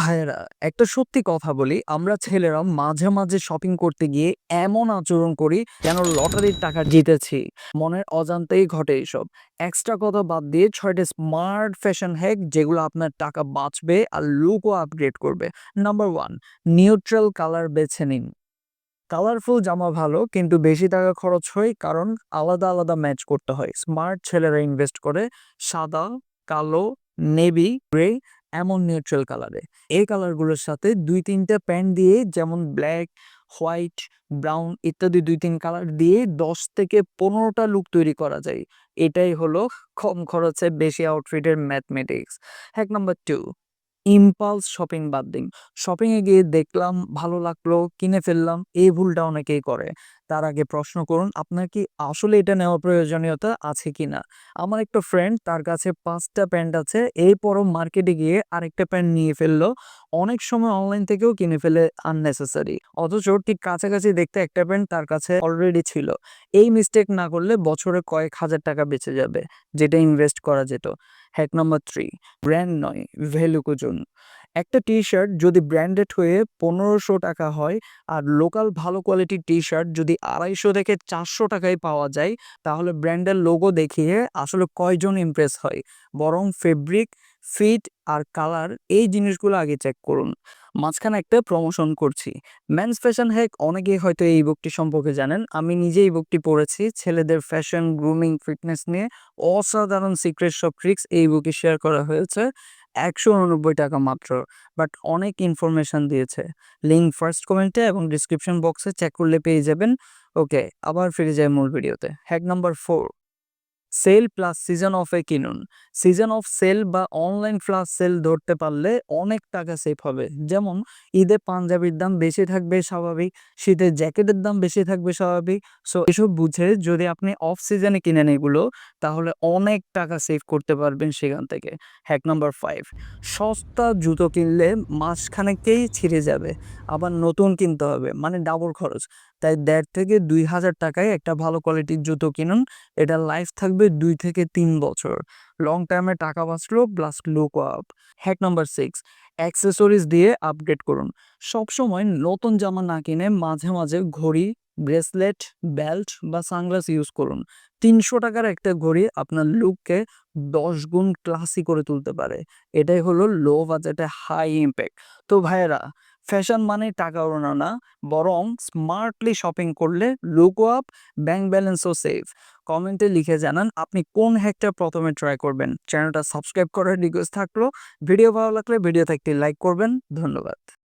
ভাইয়েরা, একটা সত্যি কথা বলি। আমরা ছেলেরা মাঝে মাঝে শপিং করতে গিয়ে এমন আচরণ করি যেন লটারির টাকা জিতেছি। মনের অজান্তেই ঘটে এসব। এক্সট্রা কথা বাদ দিয়ে ছয়টা স্মার্ট ফ্যাশন হ্যাক যেগুলো আপনার টাকা বাঁচবে আর লুকও আপগ্রেড করবে। নাম্বার ওয়ান নিউট্রাল কালার বেছে নিন। কালারফুল জামা ভালো, কিন্তু বেশি টাকা খরচ হয় কারণ আলাদা আলাদা ম্যাচ করতে হয়। স্মার্ট ছেলেরা ইনভেস্ট করে সাদা, কালো নেভি গ্রে এমন নিউট্রাল কালারে এই কালারগুলোর সাথে দুই তিনটা প্যান্ট দিয়ে যেমন ব্ল্যাক হোয়াইট ব্রাউন ইত্যাদি দুই তিন কালার দিয়ে দশ থেকে পনেরোটা লুক তৈরি করা যায়। এটাই হলো কম খরচে বেশি আউটফিটের mathematics hack number two impulse shopping বাদ দিন। শপিংয়ে গিয়ে দেখলাম, ভালো লাগল, কিনে ফেললাম, এই ভুলটা অনেকেই করে। তার আগে প্রশ্ন করুন, আপনার কি আসলে এটা নেওয়ার প্রয়োজনীয়তা আছে কিনা? আমার একটা ফ্রেন্ড তার কাছে পাঁচটা প্যান্ট আছে, এরপরও মার্কেটে গিয়ে আরেকটা প্যান্ট নিয়ে ফেলল। অনেক সময় অনলাইন থেকেও কিনে ফেলে আননেসেসারি অথচ ঠিক কাছাকাছি দেখতে একটা প্যান্ট তার কাছে অলরেডি ছিল। এই মিস্টেক না করলে বছরে কয়েক হাজার টাকা বেঁচে যাবে, যেটা ইনভেস্ট করা যেত। হ্যাক নম্বর থ্রি ব্র্যান্ড নয় ভ্যালু খুঁজুন। একটা টি শার্ট যদি ব্র্যান্ডেড হয়ে পনেরোশো টাকা হয় আর লোকাল ভালো কোয়ালিটির টি শার্ট যদি আড়াইশো থেকে চারশো টাকায় পাওয়া যায়, তাহলে ব্র্যান্ডের লোগো দেখিয়ে আসলে কয়জন ইমপ্রেস হয়? বরং ফেব্রিক ফিট আর কালার এই জিনিসগুলো আগে চেক করুন। মাঝখানে একটা প্রমোশন করছি। মেন্স ফ্যাশন হ্যাক অনেকেই হয়তো এই বুকটি সম্পর্কে জানেন। আমি নিজে এই বুকটি পড়েছি। ছেলেদের ফ্যাশন গ্রুমিং ফিটনেস নিয়ে অসাধারণ সিক্রেট সব ট্রিক্স এই বুকে শেয়ার করা হয়েছে। একশো উননব্বই টাকা মাত্র। বাট অনেক ইনফরমেশান দিয়েছে। লিঙ্ক ফার্স্ট কমেন্টে এবং ডিসক্রিপশন বক্সে চেক করলে পেয়ে যাবেন। ওকে আবার ফিরে যায় মূল ভিডিওতে hack number four sale plus season অফে কিনুন। সিজন অফ সেল বা অনলাইন ফ্লাশ সেল ধরতে পারলে অনেক টাকা সেভ হবে। যেমন, ঈদে পাঞ্জাবির দাম বেশি থাকবে স্বাভাবিক, শীতে জ্যাকেটের দাম বেশি থাকবে স্বাভাবিক। সো, এসব বুঝে যদি আপনি অফ সিজনে কিনেন এগুলো, তাহলে অনেক টাকা সেভ করতে পারবেন সেখান থেকে। হ্যাক নাম্বার ফাইভ, সস্তা জুতো কিনলে মাসখানেকেই ছিঁড়ে যাবে। আবার নতুন কিনতে হবে মানে ডাবল খরচ। তাই দেড় থেকে দুই হাজার টাকায় একটা ভালো কোয়ালিটির জুতো কিনুন। এটা লাইফ থাকবে দুই থেকে তিন বছর। লং টাইমে টাকা বাঁচলো plus look up hack number six accessories দিয়ে আপগ্রেড করুন। সবসময় নতুন জামা না কিনে মাঝে মাঝে ঘড়ি ব্রেসলেট বেল্ট বা সানগ্লাস ইউজ করুন। তিনশো টাকার একটা ঘড়ি আপনার লুককে দশ গুণ ক্লাসি করে তুলতে পারে। এটাই হলো লো বাজেটে হাই ইম্প্যাক্ট তো ভাইয়েরা ফ্যাশন মানে টাকা ওড়ানো না, বরং স্মার্টলি শপিং করলে লুক আপ, ব্যাংক ব্যালেন্সও সেফ। কমেন্টে লিখে জানান, আপনি কোন হ্যাকটা প্রথমে ট্রাই করবেন? চ্যানেলটা সাবস্ক্রাইব করার রিকোয়েস্ট থাকল। ভিডিও ভালো লাগলে ভিডিও একটি লাইক করবেন। ধন্যবাদ।